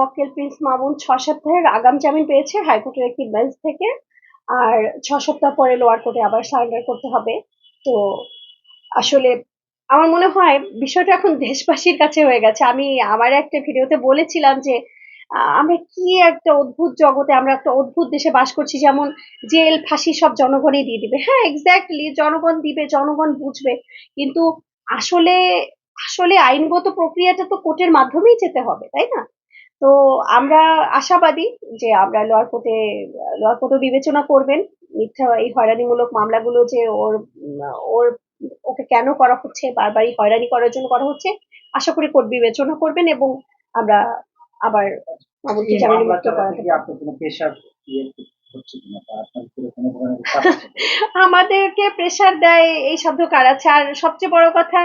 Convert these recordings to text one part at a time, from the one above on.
মক্কেল প্রিন্স মামুন ছ সপ্তাহের আগাম জামিন পেয়েছে হাইকোর্টের একটি বেঞ্চ থেকে। আর ছ সপ্তাহ পরে লোয়ার কোর্টে আবার সারেন্ডার করতে হবে। তো আসলে আমার মনে হয় বিষয়টা এখন দেশবাসীর কাছে হয়ে গেছে। আমি আমার একটা ভিডিওতে বলেছিলাম যে আমরা কি একটা অদ্ভুত জগতে, আমরা একটা অদ্ভুত দেশে বাস করছি, যেমন জেল, ফাঁসি সব জনগণই দিয়ে দিবে। হ্যাঁ এক্স্যাক্টলি জনগণ দিবে, জনগণ বুঝবে। কিন্তু আসলে আসলে আইনগত প্রক্রিয়াটা তো কোর্টের মাধ্যমেই যেতে হবে, তাই না? তো আমরা আশাবাদী যে আমরা লোয়ার কোর্টে লোয়ার কোর্টও বিবেচনা করবেন। মিথ্যা এই হয়রানিমূলক মামলাগুলো যে ওর ওর ওকে কেন করা হচ্ছে বারবারই হয়রানি করার জন্য করা হচ্ছে আশা করি কোর্ট বিবেচনা করবেন এবং আমরা আবার মামুনকে জামিনে মুক্ত করাতে ইয়ে? আমাদেরকে প্রেসার দেয় এই শব্দ কার? আছে আর সবচেয়ে বড় কথা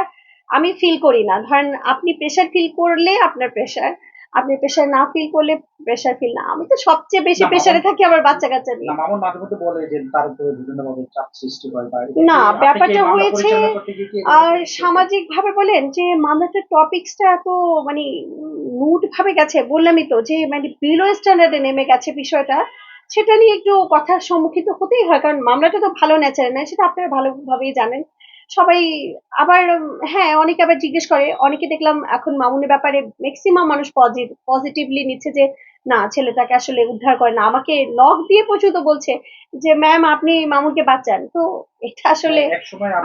আমি ফিল করি না। ধরেন আপনি প্রেশার ফিল করলে আপনার প্রেসার আপনি প্রেশার না ফিল করলে প্রেশার ফিল না। আমি তো সবচেয়ে বেশি প্রেশারে থাকি আমার বাচ্চা কাচ্চা নিয়ে মামুন মাঝে মধ্যে বলে যে তার উপরে বিভিন্ন ভাবে চাপ সৃষ্টি এটা না, ব্যাপারটা হয়েছে, আর সামাজিক ভাবে বলেন যে মামলাটার টপিকসটা এত মানে নুট ভাবে গেছে। বললামই তো যে মানে বিলো স্ট্যান্ডার্ডে নেমে গেছে বিষয়টা সেটা নিয়ে একটু কথার সম্মুখীন হতেই হয়। কারণ মামলাটা তো ভালো ন্যাচারাল নয় সেটা আপনারা ভালোভাবেই জানেন। সবাই আবার হ্যাঁ অনেকে আবার জিজ্ঞেস করে। অনেকে দেখলাম এখন মামুনের ব্যাপারে ম্যাক্সিমাম মানুষ পজিটিভলি নিচ্ছে যে না ছেলেটাকে আসলে উদ্ধার করে না। আমাকে নখ দিয়ে পর্যন্ত বলছে যে ম্যাম আপনি মামুনকে বাঁচান। তো এটা আসলে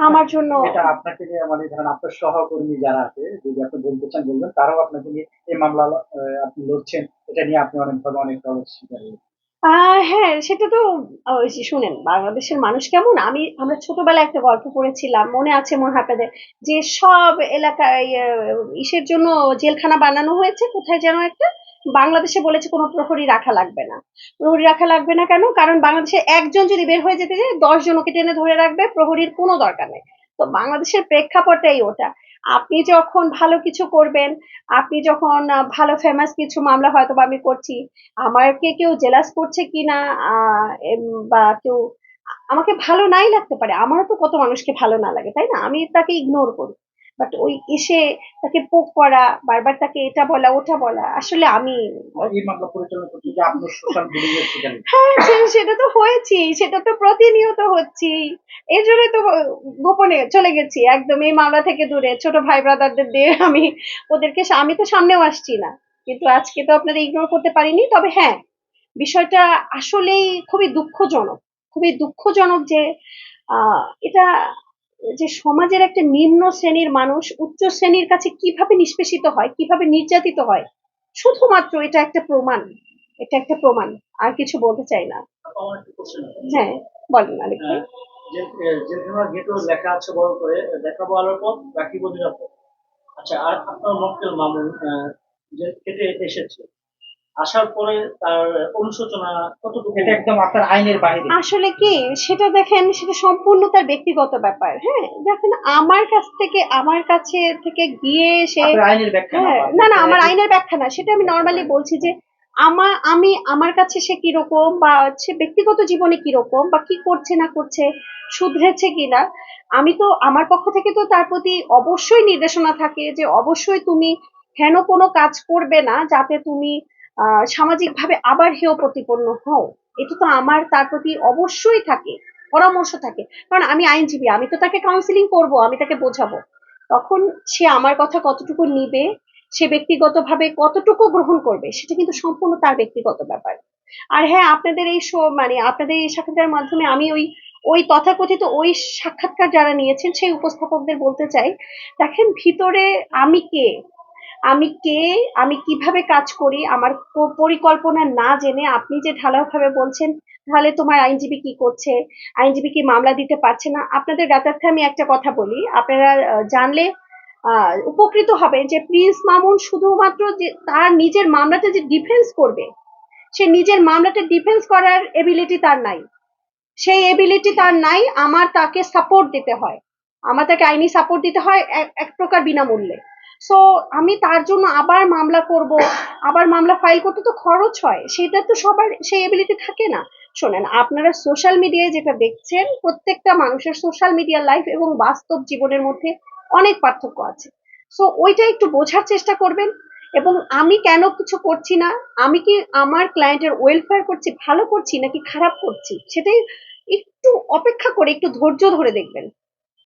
আমার জন্য এটা আপনাকে যে মানে ধরেন আপনার সহকর্মী যারা আছে যদি আপনি বলতে চান বলবেন তারাও আপনাকে নিয়ে এই মামলা আপনি লড়ছেন। এটা নিয়ে আপনি অনেকভাবে অনেক দলের শিকার। আহ হ্যাঁ সেটা তো শুনেন, বাংলাদেশের মানুষ কেমন? আমি, আমরা ছোটবেলায় একটা গল্প পড়েছিলাম, মনে আছে মনে আপনাদের যে সব এলাকায় ইসের জন্য জেলখানা বানানো হয়েছে, কোথায় যেন একটা? বাংলাদেশে বলেছে কোনো প্রহরী রাখা লাগবে না। প্রহরী রাখা লাগবে না কেন? কারণ বাংলাদেশে একজন যদি বের হয়ে যেতে যায় দশ জনকে টেনে ধরে রাখবে, প্রহরীর কোনো দরকার নেই। তো বাংলাদেশের প্রেক্ষাপটটাই ওটা। আপনি যখন ভালো কিছু করবেন, আপনি যখন ভালো ফেমাস কিছু মামলা হয়তো বা আমি করছি, আমাকে কেউ জেলাস করছে কিনা বা কেউ আমাকে ভালো নাই লাগতে পারে। আমারও তো কত মানুষকে ভালো না লাগে, তাই না? আমি তাকে ইগনোর করি। বাট ওই এসে তাকে পোক করা বারবার তাকে এটা বলা ওটা বলা আসলে আমি। হ্যাঁ সেটা তো হয়েছি সেটা তো প্রতিনিয়ত হচ্ছি এই জন্য তো গোপনে চলে গেছি একদম এই মামলা থেকে দূরে ছোট ভাই ব্রাদারদের দিয়ে আমি ওদেরকে আমি তো সামনেও আসছি না কিন্তু আজকে তো আপনারা ইগনোর করতে পারিনি তবে হ্যাঁ বিষয়টা আসলেই খুবই দুঃখজনক খুবই দুঃখজনক যে আহ, এটা যে সমাজের একটা নিম্ন শ্রেণির মানুষ উচ্চ শ্রেণির কাছে কীভাবে নিষ্পেষিত হয়, কীভাবে নির্যাতিত হয়, শুধুমাত্র এটা একটা প্রমাণ, এটা একটা প্রমাণ, আর কিছু বলতে চাই না। হ্যাঁ বলেন গেটও লেখা আছে বড় আচ্ছা আর আপনার মক্কেল মামুন যে কেটে এসেছে আসার পরে তার অনুশোচনা কতটুকু? এটা একদম আপনার আইনের বাইরে। আসলে কি সেটা দেখেন সেটা সম্পূর্ণ তার ব্যক্তিগত ব্যাপার হ্যাঁ? দেখেন আমার কাছ থেকে আমার কাছে থেকে গিয়ে সে আইনের ব্যাখ্যা না, হ্যাঁ, না না আমার আইনের ব্যাখ্যা না সেটা আমি নর্মালি বলছি যে আমার আমি আমার কাছে সে কীরকম বা সে ব্যক্তিগত জীবনে কীরকম বা কি করছে না করছে শুধরেছে কিনা আমি তো আমার পক্ষ থেকে তো তার প্রতি অবশ্যই নির্দেশনা থাকে যে অবশ্যই তুমি হেন কোনো কাজ করবে না যাতে তুমি সামাজিকভাবে আবার হেয় প্রতিপন্ন হও। এটা তো আমার, তার প্রতি অবশ্যই থাকে, পরামর্শ থাকে। কারণ আমি আইনজীবী, আমি তো তাকে কাউন্সিলিং করব, আমি তাকে বোঝাবো। তখন সে আমার কথা কতটুকু নিবে, সে ব্যক্তিগতভাবে কতটুকু গ্রহণ করবে, সেটা কিন্তু সম্পূর্ণ তার ব্যক্তিগত ব্যাপার। আর হ্যাঁ আপনাদের এই শো মানে আপনাদের এই সাক্ষাৎকার মাধ্যমে আমি ওই ওই তথাকথিত ওই সাক্ষাৎকার যারা নিয়েছেন, সেই উপস্থাপকদের বলতে চাই, দেখেন ভিতরে আমি কে? আমি কে, আমি কীভাবে কাজ করি, আমার পরিকল্পনা না জেনে আপনি যে ঢালাওভাবে বলছেন, তাহলে তোমার আইনজীবী কি করছে, আইনজীবী কি মামলা দিতে পারছে না? আপনাদের জ্ঞাতার্থে আমি একটা কথা বলি, আপনারা জানলে উপকৃত হবেন যে প্রিন্স মামুন শুধুমাত্র যে তার নিজের মামলাটা যে ডিফেন্স করবে, সে নিজের মামলাটা ডিফেন্স করার এবিলিটি তার নাই। সেই এবিলিটি তার নাই, আমার তাকে সাপোর্ট দিতে হয়। আমার তাকে আইনি সাপোর্ট দিতে হয় এক প্রকার বিনামূল্যে। সো আমি তার জন্য আবার মামলা করব, আবার মামলা ফাইল করতে তো খরচ হয়, সেটা তো সবার, সেই এবিলিটি থাকে না। শোনেন, আপনারা সোশ্যাল মিডিয়ায় যেটা দেখছেন, প্রত্যেকটা মানুষের সোশ্যাল মিডিয়া লাইফ এবং বাস্তব জীবনের মধ্যে অনেক পার্থক্য আছে। সো ওইটা একটু বোঝার চেষ্টা করবেন, এবং আমি কেন কিছু করছি না? আমি কি আমার ক্লায়েন্টের ওয়েলফেয়ার করছি, ভালো করছি, নাকি খারাপ করছি? সেটাই একটু অপেক্ষা করে, একটু ধৈর্য ধরে দেখবেন।